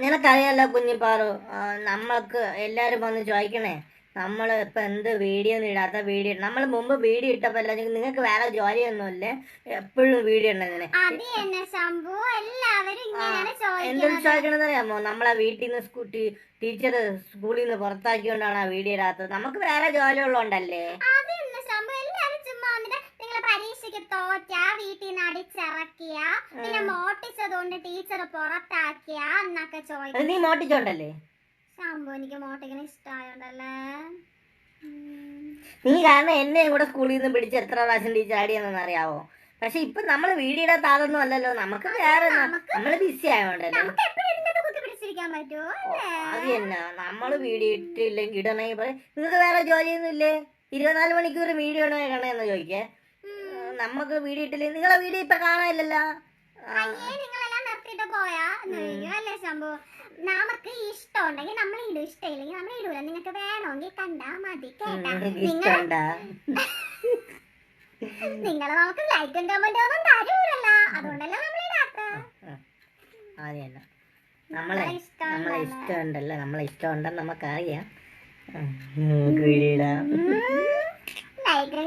നിനക്കറിയാലോ കുഞ്ഞിപ്പാറു നമ്മൾക്ക് എല്ലാരും വന്ന് ചോദിക്കണേ നമ്മൾ ഇപ്പൊ എന്ത് വീഡിയോ ഒന്നും ഇടാത്ത വീഡിയോ നമ്മൾ മുമ്പ് വീഡിയോ ഇട്ടപ്പോ നിങ്ങൾക്ക് വേറെ ജോലിയൊന്നുമില്ലേ? എപ്പോഴും വീഡിയോ ഉണ്ടെങ്ങനെ അത് തന്നെ ശംഭു എല്ലാവരും ഇങ്ങനെയാണ് എന്തൊരു ചോദിക്കുന്നത്. ചോദിക്കണമെന്ന് അറിയാമോ? നമ്മളെ വീട്ടിൽ നിന്ന് സ്കൂട്ടി ടീച്ചർ സ്കൂളിൽ നിന്ന് പുറത്താക്കിയോണ്ടാണ് ആ വീഡിയോ ഇടാത്തത്. നമുക്ക് വേറെ ജോലി നിങ്ങൾ പരീക്ഷയ്ക്ക് തോറ്റ വീട്ടിൽ നിന്ന് അടിച്ചിറക്കിയ പിന്നെ മോട്ടിച്ചതുകൊണ്ട് ടീച്ചർ പുറത്താക്കിയ എന്നൊക്കെ ചോദിക്കും നീ മോട്ടിച്ചോണ്ടല്ലേ? സംഭവം എനിക്ക് മോട്ടിക്കണ ഇഷ്ടമായോണ്ടല്ലേ നീ കാരണം എന്നെ കൂടെ സ്കൂളിൽ നിന്ന് പിടിച്ച് എത്ര പ്രാവശ്യം ടീച്ചർ ആടിയെന്ന് അറിയാവോ? പക്ഷെ ഇപ്പൊ നമ്മൾ വീഡിയോ താതൊന്നും അല്ലല്ലോ. നമുക്ക് വേറെ നമ്മൾ ബിസി ആയോണ്ടല്ലോ? അത് തന്നെ. നമ്മൾ വീഡിയോ ഇട്ടില്ലെങ്കിൽ ഇടണമെങ്കിൽ പറയും നിങ്ങൾക്ക് വേറെ ജോലിയൊന്നും ഇല്ലേ? ഇരുപത്തിനാല് മണിക്കൂർ വീഡിയോ ഇടണേ ഇടണമെന്ന് ചോദിക്കേ. നമുക്ക് വീഡിയോ ഇട്ടില്ലേ? നിങ്ങളെ വീഡിയോ ഇപ്പൊ കാണാനില്ലല്ലോ? ശംഭു? നമുക്ക് ഇഷ്ടം ഉണ്ടെങ്കിൽ നമ്മൾ ഇടും. ഇഷ്ടമില്ലെങ്കിൽ നമ്മൾ ഇടൂല. നിങ്ങൾക്ക് വേണമെങ്കിൽ കണ്ടാ മതി കേട്ടാ? നിങ്ങൾ നമുക്ക് ലൈക്കും കമന്റും ഒന്നും തരൂലല്ല. അതുകൊണ്ടല്ലേ നമ്മൾ ഇടാത്ത. അത് നമ്മളെ നമ്മളെ ഇഷ്ടമുണ്ടല്ലോ. നമ്മളെ ഇഷ്ടമുണ്ടെന്ന് നമുക്കറിയാം. ലൈക്കും